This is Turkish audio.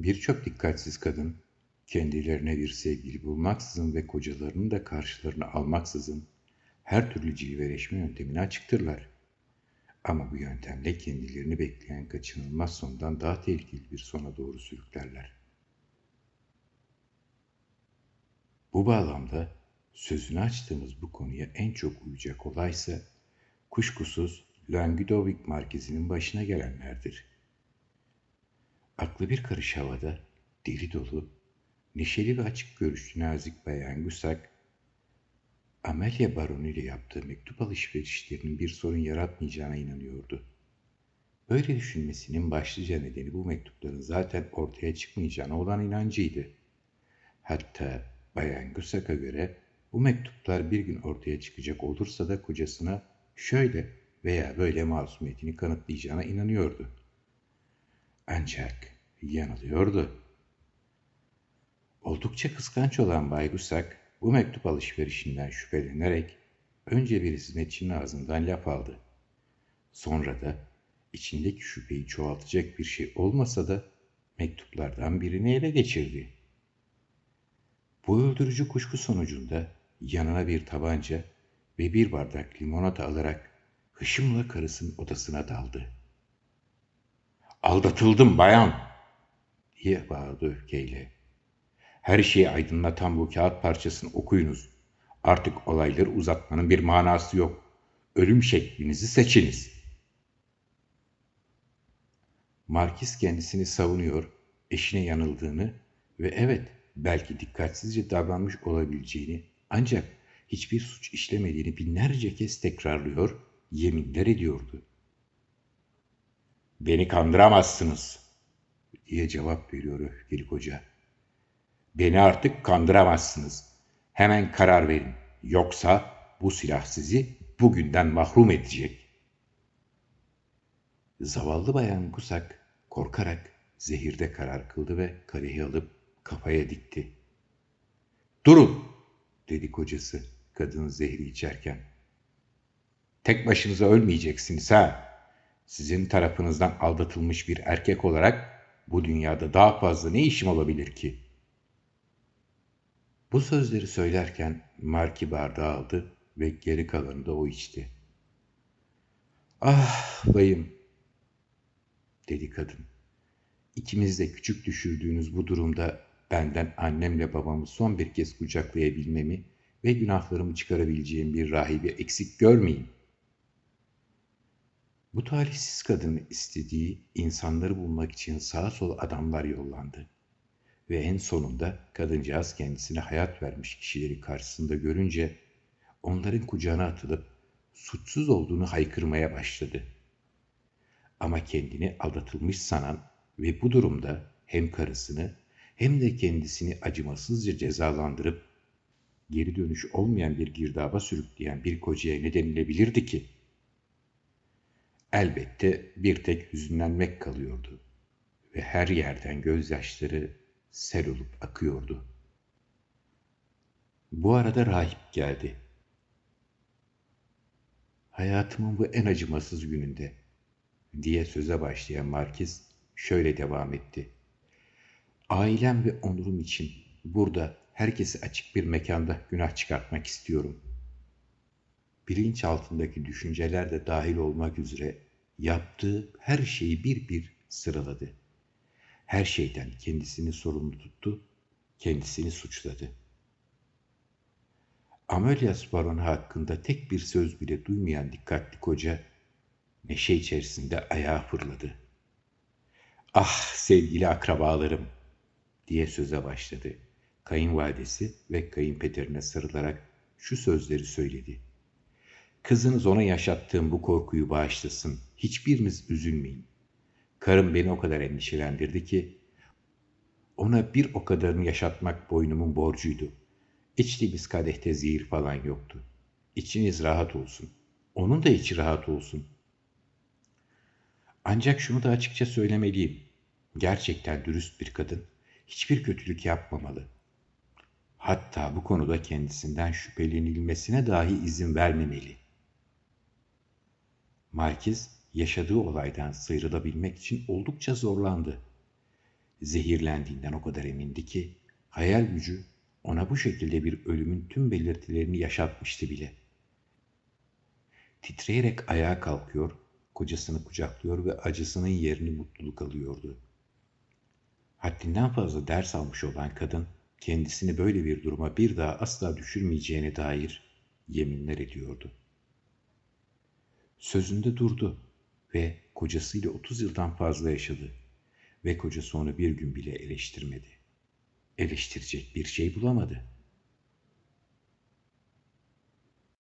Birçok dikkatsiz kadın kendilerine bir sevgili bulmaksızın ve kocalarını da karşılarına almaksızın her türlü cilveleşme yöntemine açıktırlar. Ama bu yöntemle kendilerini bekleyen kaçınılmaz sondan daha tehlikeli bir sona doğru sürüklerler. Bu bağlamda sözünü açtığımız bu konuya en çok uyacak olaysa kuşkusuz Languedoc Markezi'nin başına gelenlerdir. Aklı bir karış havada, deli dolu, neşeli ve açık görüşlü nazik bayan Gusak, Amelia Baron ile yaptığı mektup alışverişlerinin bir sorun yaratmayacağına inanıyordu. Böyle düşünmesinin başlıca nedeni bu mektupların zaten ortaya çıkmayacağına olan inancıydı. Hatta Bayan Gusak'a göre bu mektuplar bir gün ortaya çıkacak olursa da kocasına şöyle veya böyle masumiyetini kanıtlayacağına inanıyordu. Ancak yanılıyordu. Oldukça kıskanç olan Bay Gusak bu mektup alışverişinden şüphelenerek önce bir hizmetçinin ağzından laf aldı. Sonra da içindeki şüpheyi çoğaltacak bir şey olmasa da mektuplardan birini ele geçirdi. Bu öldürücü kuşku sonucunda yanına bir tabanca ve bir bardak limonata alarak hışımla karısının odasına daldı. Aldatıldım bayan diye bağırdı öfkeyle. Her şeyi aydınlatan bu kağıt parçasını okuyunuz. Artık olayları uzatmanın bir manası yok. Ölüm şeklinizi seçiniz. Markiz kendisini savunuyor, eşine yanıldığını ve evet belki dikkatsizce davranmış olabileceğini ancak hiçbir suç işlemediğini binlerce kez tekrarlıyor, yeminler ediyordu. Beni kandıramazsınız diye cevap veriyor öfkeli koca. Beni artık kandıramazsınız. Hemen karar verin. Yoksa bu silah sizi bugünden mahrum edecek. Zavallı bayan Kusak korkarak zehirde karar kıldı ve kadehi alıp kafaya dikti. Durun dedi kocası kadın zehri içerken. Tek başınıza ölmeyeceksiniz ha. Sizin tarafınızdan aldatılmış bir erkek olarak bu dünyada daha fazla ne işim olabilir ki?'' Bu sözleri söylerken Marki bardağı aldı ve geri kalanını da o içti. Ah bayım, dedi kadın. İkimiz de küçük düşürdüğünüz bu durumda benden annemle babamı son bir kez kucaklayabilmemi ve günahlarımı çıkarabileceğim bir rahibi eksik görmeyin. Bu talihsiz kadının istediği insanları bulmak için sağa sola adamlar yollandı ve en sonunda kadıncağız kendisine hayat vermiş kişileri karşısında görünce onların kucağına atılıp suçsuz olduğunu haykırmaya başladı. Ama kendini aldatılmış sanan ve bu durumda hem karısını hem de kendisini acımasızca cezalandırıp geri dönüş olmayan bir girdaba sürükleyen bir kocaya ne denilebilirdi ki? Elbette bir tek hüzünlenmek kalıyordu ve her yerden gözyaşları sel olup akıyordu. Bu arada rahip geldi. Hayatımın bu en acımasız gününde diye söze başlayan Markiz şöyle devam etti. Ailem ve onurum için burada herkesi açık bir mekanda günah çıkartmak istiyorum. Bilinç altındaki düşünceler de dahil olmak üzere yaptığı her şeyi bir bir sıraladı her şeyden kendisini sorumlu tuttu, kendisini suçladı. Amelias Baron hakkında tek bir söz bile duymayan dikkatli koca, neşe içerisinde ayağa fırladı. Ah sevgili akrabalarım diye söze başladı. Kayınvalidesi ve kayınpederine sarılarak şu sözleri söyledi. Kızınız ona yaşattığım bu korkuyu bağışlasın. Hiçbiriniz üzülmeyin. Karım beni o kadar endişelendirdi ki ona bir o kadarını yaşatmak boynumun borcuydu. İçtiğimiz kadehte zehir falan yoktu. İçiniz rahat olsun. Onun da içi rahat olsun. Ancak şunu da açıkça söylemeliyim. Gerçekten dürüst bir kadın hiçbir kötülük yapmamalı. Hatta bu konuda kendisinden şüphelenilmesine dahi izin vermemeli. Markiz yaşadığı olaydan sıyrılabilmek için oldukça zorlandı. zehirlendiğinden o kadar emindi ki hayal gücü ona bu şekilde bir ölümün tüm belirtilerini yaşatmıştı bile. Titreyerek ayağa kalkıyor, kocasını kucaklıyor ve acısının yerini mutluluk alıyordu. Haddinden fazla ders almış olan kadın kendisini böyle bir duruma bir daha asla düşürmeyeceğine dair yeminler ediyordu. Sözünde durdu ve kocasıyla 30 yıldan fazla yaşadı ve kocası onu bir gün bile eleştirmedi. Eleştirecek bir şey bulamadı.